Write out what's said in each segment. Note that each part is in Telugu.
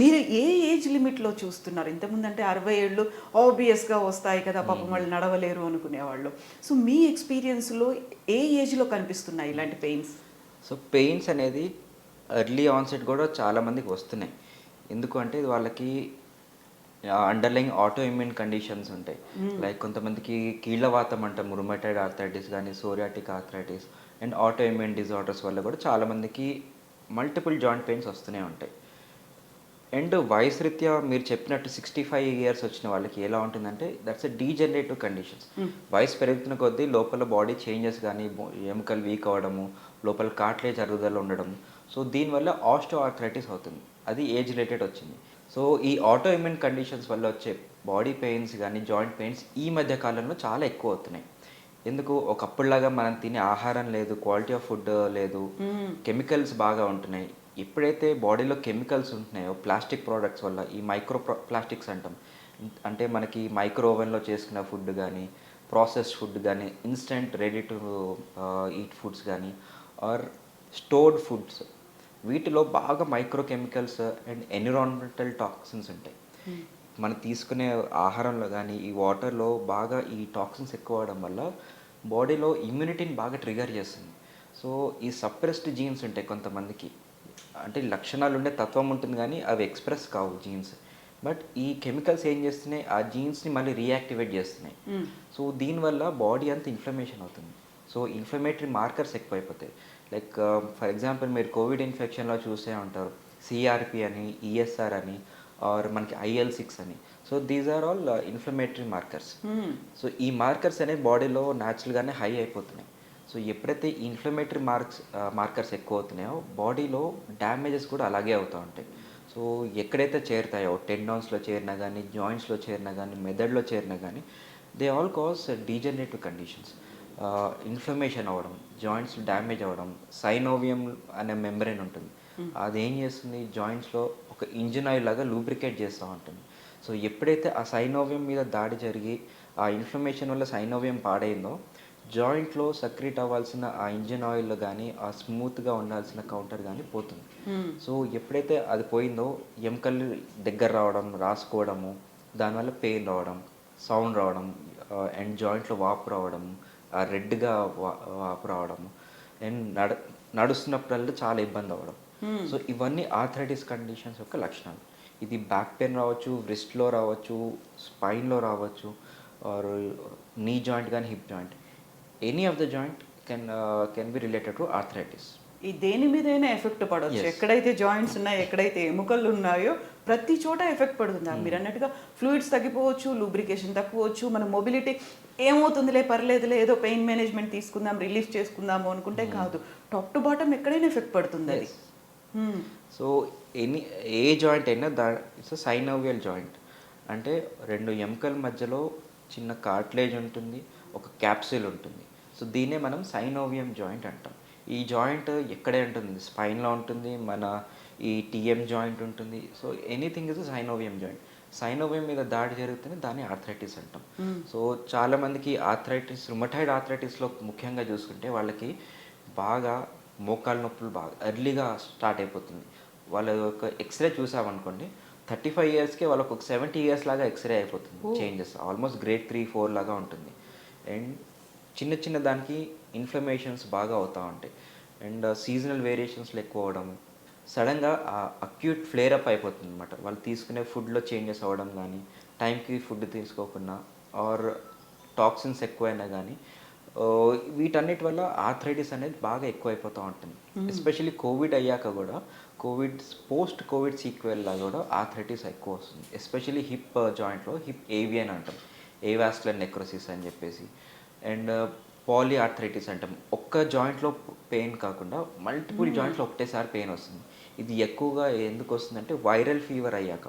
మీరు ఏ ఏజ్ లిమిట్లో చూస్తున్నారు? ఇంతకుముందు అంటే అరవై ఏళ్ళు ఆబ్వియస్గా వస్తాయి కదా పాపం వాళ్ళు నడవలేరు అనుకునేవాళ్ళు. సో మీ ఎక్స్పీరియన్స్లో ఏ ఏజ్లో కనిపిస్తున్నాయి ఇలాంటి పెయిన్స్? సో పెయిన్స్ అనేది ఎర్లీ ఆన్సెట్ కూడా చాలా మందికి వస్తున్నాయి. ఎందుకు అంటే ఇది వాళ్ళకి అండర్లైన్ ఆటో ఇమ్యూన్ కండిషన్స్ ఉంటాయి. లైక్ కొంతమందికి కీళ్ళవాతం అంటాం రుమటైడ్ ఆర్థరైటిస్ కానీ psoriatic arthritis and autoimmune disorders వల్ల కూడా చాలా మందికి మల్టిపుల్ జాయింట్ పెయిన్స్ వస్తూనే ఉంటాయి. అండ్ వయసు రీత్యా మీరు చెప్పినట్టు సిక్స్టీ ఫైవ్ ఇయర్స్ వచ్చిన వాళ్ళకి ఎలా ఉంటుందంటే దట్స్ ఎ డీజనరేటివ్ కండిషన్స్ వయసు పెరుగుతున్న కొద్దీ లోపల బాడీ చేంజెస్ కానీ ఎముకలు వీక్ అవ్వడము లోపల కాట్లేజ్ అరుగుదల ఉండడం. సో దీనివల్ల ఆస్టో ఆర్థరైటిస్ అవుతుంది. అది ఏజ్ రిలేటెడ్ వచ్చింది. సో ఈ ఆటో ఇమ్యూన్ కండిషన్స్ వల్ల వచ్చే బాడీ పెయిన్స్ కానీ జాయింట్ పెయిన్స్ ఈ మధ్య కాలంలో చాలా ఎక్కువ అవుతున్నాయి. ఎందుకు? ఒకప్పుడులాగా మనం తినే ఆహారం లేదు క్వాలిటీ ఆఫ్ ఫుడ్ లేదు. కెమికల్స్ బాగా ఉంటున్నాయి. ఎప్పుడైతే బాడీలో కెమికల్స్ ఉంటున్నాయో ప్లాస్టిక్ ప్రోడక్ట్స్ వల్ల ఈ మైక్రో ప్లాస్టిక్స్ అంటాం. అంటే మనకి మైక్రో ఓవెన్లో చేసుకున్న ఫుడ్ కానీ ప్రాసెస్డ్ ఫుడ్ కానీ instant ready to eat foods కానీ ఆర్ స్టోర్డ్ ఫుడ్స్ వీటిలో బాగా micro chemicals and environmental toxins ఉంటాయి. మనం తీసుకునే ఆహారంలో కానీ ఈ వాటర్లో బాగా ఈ టాక్సిన్స్ ఎక్కువ అవడం వల్ల బాడీలో ఇమ్యూనిటీని బాగా ట్రిగర్ చేస్తుంది. సో ఈ సప్రెస్డ్ జీన్స్ ఉంటాయి కొంతమందికి. అంటే లక్షణాలు ఉండే తత్వం ఉంటుంది కానీ అవి ఎక్స్ప్రెస్ కావు జీన్స్ బట్ ఈ కెమికల్స్ ఏం చేస్తున్నాయి? ఆ జీన్స్ని మళ్ళీ రీయాక్టివేట్ చేస్తున్నాయి. సో దీనివల్ల బాడీ అంతా ఇన్ఫ్లమేషన్ అవుతుంది. సో ఇన్ఫ్లమేటరీ మార్కర్స్ ఎక్కువైపోతాయి. లైక్ ఫర్ ఎగ్జాంపుల్ మీరు కోవిడ్ ఇన్ఫెక్షన్లో చూసే ఉంటారు. సిఆర్పి అని ఈఎస్ఆర్ అని ఆర్ మనకి ఐఎల్ సిక్స్ అని. So these are all inflammatory markers so ఈ మార్కర్స్ అనేవి బాడీలో న్యాచురల్గానే హై అయిపోతున్నాయి. సో ఎప్పుడైతే ఇన్ఫ్లమేటరీ మార్క్స్ మార్కర్స్ ఎక్కువ అవుతున్నాయో బాడీలో డ్యామేజెస్ కూడా అలాగే అవుతూ ఉంటాయి. సో ఎక్కడైతే చేరుతాయో టెండాన్స్లో చేరినా కానీ జాయింట్స్లో చేరినా కానీ మెదడులో చేరినా కానీ they all cause degenerative conditions inflammation అవ్వడం జాయింట్స్ డ్యామేజ్ అవ్వడం సైనోవియం అనే మెంబ్రెయిన్ ఉంటుంది. అది ఏం చేస్తుంది జాయింట్స్లో ఒక ఇంజిన్ ఆయిల్ లాగా లూబ్రికేట్ చేస్తూ ఉంటుంది. సో ఎప్పుడైతే ఆ సైనోవియం మీద దాడి జరిగి ఆ ఇన్ఫ్లమేషన్ వల్ల సైనోవియం పాడైందో జాయింట్లో సక్రీట్ అవ్వాల్సిన ఆ ఇంజిన్ ఆయిల్ కానీ ఆ స్మూత్గా ఉండాల్సిన కౌంటర్ కానీ పోతుంది. సో ఎప్పుడైతే అది పోయిందో ఎముకలు దగ్గర రావడం రాసుకోవడము దానివల్ల పెయిన్ రావడం సౌండ్ రావడం అండ్ జాయింట్లో వాపు రావడం రెడ్గా వాపు రావడం అండ్ నడ నడుస్తున్నప్పుడల్లా చాలా ఇబ్బంది అవ్వడం. సో ఇవన్నీ ఆర్థరైటిస్ కండిషన్స్ యొక్క లక్షణాలు. ఇది బ్యాక్ పెయిన్ రావచ్చు wrist-లో రావచ్చు స్పైన్లో రావచ్చు ఆర్ నీ జాయింట్ కానీ hip joint. Any of the joint can can be related to arthritis ఈ దేని మీదైనా ఎఫెక్ట్ పడవచ్చు. ఎక్కడైతే జాయింట్స్ ఉన్నాయో ఎక్కడైతే ఎముకలు ఉన్నాయో ప్రతి చోట ఎఫెక్ట్ పడుతుంది. మీరు అన్నట్టుగా ఫ్లూయిడ్స్ తగ్గిపోవచ్చు లూబ్రికేషన్ తక్కువచ్చు మన మొబిలిటీ ఏమవుతుందిలే పర్లేదులే ఏదో పెయిన్ మేనేజ్మెంట్ తీసుకుందాం రిలీఫ్ చేసుకుందాము అనుకుంటే కాదు. టాప్ టు బాటమ్ ఎక్కడైనా ఎఫెక్ట్ పడుతుంది అది. Hmm. సో ఎనీ ఏ జాయింట్ అయినా దా ఇట్స్ సైనోవియల్ జాయింట్ అంటే రెండు ఎముకల మధ్యలో చిన్న కార్ట్లేజ్ ఉంటుంది ఒక క్యాప్సిల్ ఉంటుంది. సో దీన్నే మనం సైనోవియం జాయింట్ అంటాం. ఈ జాయింట్ ఎక్కడే ఉంటుంది? స్పైన్లో ఉంటుంది మన ఈ టీఎం జాయింట్ ఉంటుంది. So anything is synovium joint. Synovium మీద దాడి జరిగితేనే దాన్ని ఆర్థరైటిస్ అంటాం. సో చాలా మందికి ఆర్థరైటిస్ రుమటైడ్ ఆర్థరైటిస్లో ముఖ్యంగా చూసుకుంటే వాళ్ళకి బాగా మోకాళ్ళ నొప్పులు బాగా ఎర్లీగా స్టార్ట్ అయిపోతుంది. వాళ్ళ యొక్క ఎక్స్రే చూసామనుకోండి థర్టీ ఫైవ్ ఇయర్స్కే వాళ్ళకి ఒక సెవెంటీ ఇయర్స్ లాగా ఎక్స్రే అయిపోతుంది changes. Almost grade three four లాగా ఉంటుంది. అండ్ చిన్న చిన్న దానికి ఇన్ఫ్లమేషన్స్ బాగా అవుతూ ఉంటాయి. అండ్ సీజనల్ వేరియేషన్స్లో ఎక్కువ అవడం సడన్గా అక్యూట్ ఫ్లేర్ అప్ అయిపోతుంది అనమాట వాళ్ళు తీసుకునే ఫుడ్లో చేంజెస్ అవ్వడం కానీ టైంకి ఫుడ్ తీసుకోకుండా ఆర్ టాక్సిన్స్ ఎక్కువైనా కానీ ఆ, వీటన్నిటి వల్ల ఆర్థరైటిస్ అనేది బాగా ఎక్కువైపోతూ ఉంటుంది. ఎస్పెషల్లీ కోవిడ్ అయ్యాక కూడా కోవిడ్ పోస్ట్ కోవిడ్ సీక్వెల్ లా కూడా ఆర్థరైటిస్ ఎక్కువ వస్తుంది. ఎస్పెషల్లీ హిప్ జాయింట్లో హిప్ ఏవియన్ అంటాం. ఏవాస్కులర్ నెక్రోసిస్ అని చెప్పేసి. అండ్ పాలీ ఆర్థరైటిస్ అంటాం. ఒక్క జాయింట్లో పెయిన్ కాకుండా మల్టిపుల్ జాయింట్లో ఒకటేసారి పెయిన్ వస్తుంది. ఇది ఎక్కువగా ఎందుకు వస్తుందంటే వైరల్ ఫీవర్ అయ్యాక.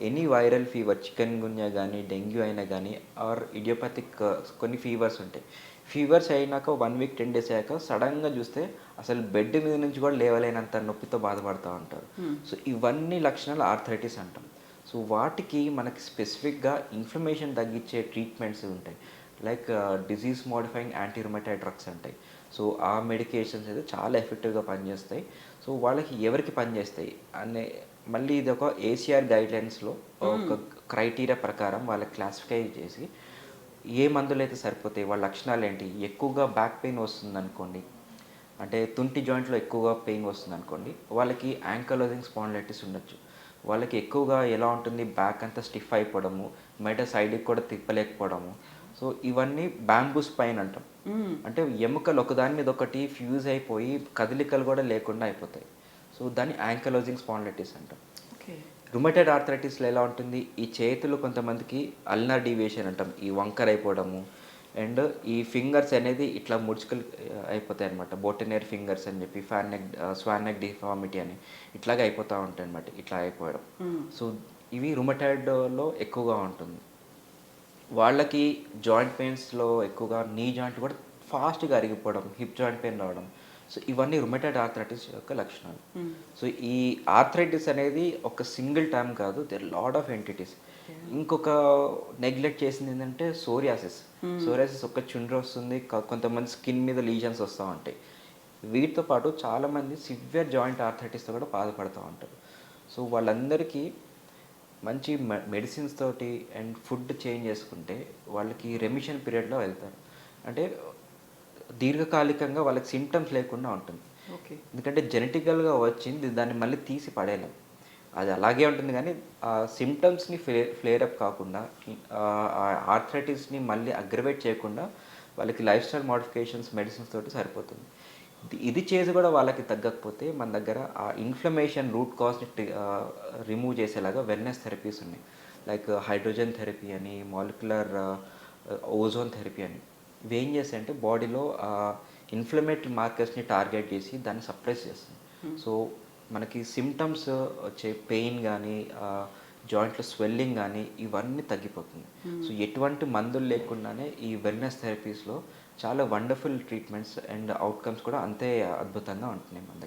Any viral fever chikungunya కానీ డెంగ్యూ అయినా కానీ ఆర్ ఇడియోపతిక్ కొన్ని ఫీవర్స్ ఉంటాయి. ఫీవర్స్ అయినాక వన్ వీక్ టెన్ డేస్ అయ్యాక సడన్గా చూస్తే అసలు బెడ్ మీద నుంచి కూడా లేవలేనంత నొప్పితో బాధపడుతూ ఉంటారు. సో ఇవన్నీ లక్షణాలు ఆర్థరైటిస్ అంటాం. సో వాటికి మనకి స్పెసిఫిక్గా ఇన్ఫ్లమేషన్ తగ్గించే ట్రీట్మెంట్స్ ఉంటాయి. Like disease modifying antirheumatoid drugs ఉంటాయి సో ఆ మెడికేషన్స్ అయితే చాలా ఎఫెక్టివ్గా పనిచేస్తాయి. సో వాళ్ళకి ఎవరికి పనిచేస్తాయి? అనే మళ్ళీ ఇది ఒక ఏసీఆర్ గైడ్లైన్స్లో ఒక క్రైటీరియా ప్రకారం వాళ్ళకి క్లాసిఫై చేసి ఏ మందులు అయితే సరిపోతాయి వాళ్ళ లక్షణాలు ఏంటి ఎక్కువగా బ్యాక్ పెయిన్ వస్తుంది అనుకోండి అంటే తుంటి జాయింట్లో ఎక్కువగా పెయిన్ వస్తుంది అనుకోండి వాళ్ళకి యాంకలోజింగ్ స్పాండిలైటిస్ ఉండొచ్చు. వాళ్ళకి ఎక్కువగా ఎలా ఉంటుంది? బ్యాక్ అంతా స్టిఫ్ అయిపోవడము మెడ సైడ్కి కూడా తిప్పలేకపోవడము సో ఇవన్నీ బ్యాంబూ స్పైన్ అంటాం అంటే ఎముకలు ఒకదాని మీద ఒకటి ఫ్యూజ్ అయిపోయి కదలికలు కూడా లేకుండా అయిపోతాయి. సో దాన్ని యాంకలోజింగ్ స్పాండిలైటిస్ అంటాం. రుమటెడ్ ఆర్థరైటిస్లో ఎలా ఉంటుంది? ఈ చేతులు కొంతమందికి అల్నర్ డీవియేషన్ అంటాం. ఈ వంకర్ అయిపోవడము. అండ్ ఈ ఫింగర్స్ అనేది ఇట్లా ముడుచుకలు అయిపోతాయి అనమాట బోటనేర్ ఫింగర్స్ అని చెప్పి fan neck swan neck deformity అని ఇట్లాగే అయిపోతూ ఉంటాయి అనమాట ఇట్లా అయిపోవడం. సో ఇవి రుమటైడ్లో ఎక్కువగా ఉంటుంది. వాళ్ళకి జాయింట్ పెయిన్స్లో ఎక్కువగా నీ జాయింట్ కూడా ఫాస్ట్గా అరిగిపోవడం హిప్ జాయింట్ పెయిన్ రావడం. సో ఇవన్నీ రుమటైడ్ ఆర్థరైటిస్ యొక్క లక్షణాలు. సో ఈ ఆర్థరైటిస్ అనేది ఒక సింగిల్ టర్మ్ కాదు దెర్ లాట్ ఆఫ్ ఎంటిటీస్ ఇంకొక నెగ్లెక్ట్ చేసింది ఏంటంటే సోరియాసిస్ సోరియాసిస్ ఒక చుండ్ర వస్తుంది కొంతమంది స్కిన్ మీద లీజన్స్ వస్తూ ఉంటాయి. వీటితో పాటు చాలామంది సివియర్ జాయింట్ ఆర్థరైటిస్తో కూడా బాధపడుతూ ఉంటారు. సో వాళ్ళందరికీ మంచి మెడిసిన్స్ తోటి అండ్ ఫుడ్ చేంజ్ చేసుకుంటే వాళ్ళకి రెమిషన్ పీరియడ్లో వెళ్తారు. అంటే దీర్ఘకాలికంగా వాళ్ళకి సిమ్టమ్స్ లేకుండా ఉంటుంది. ఎందుకంటే జెనెటికల్గా వచ్చింది దాన్ని మళ్ళీ తీసి పడేయలేం. అది అలాగే ఉంటుంది కానీ ఆ సిమ్టమ్స్ని ఫ్లే ఫ్లేరప్ కాకుండా ఆ ఆర్థరైటిస్ని మళ్ళీ అగ్రవేట్ చేయకుండా వాళ్ళకి లైఫ్ స్టైల్ మోడిఫికేషన్స్ మెడిసిన్స్ తోటి సరిపోతుంది. ఇది- చేసి కూడా వాళ్ళకి తగ్గకపోతే మన దగ్గర ఆ ఇన్ఫ్లమేషన్ రూట్ కాజ్ని రిమూవ్ చేసేలాగా వెల్నెస్ థెరపీస్ ఉన్నాయి. లైక్ హైడ్రోజన్ థెరపీ అని మాలిక్యులర్ ఓజోన్ థెరపీ అని. ఇవి ఏం చేస్తాయంటే బాడీలో ఇన్ఫ్లమేటరీ మార్కర్స్ని టార్గెట్ చేసి దాన్ని సప్రెస్ చేస్తుంది సో మనకి సిమ్టమ్స్ వచ్చే పెయిన్ కానీ జాయింట్లో స్వెల్లింగ్ కానీ ఇవన్నీ తగ్గిపోతుంది. సో ఎటువంటి మందులు లేకుండానే ఈ వెల్నెస్ థెరపీస్లో చాలా వండర్ఫుల్ ట్రీట్మెంట్స్ అండ్ అవుట్కమ్స్ కూడా అంతే అద్భుతంగా ఉంటున్నాయి మన దగ్గర.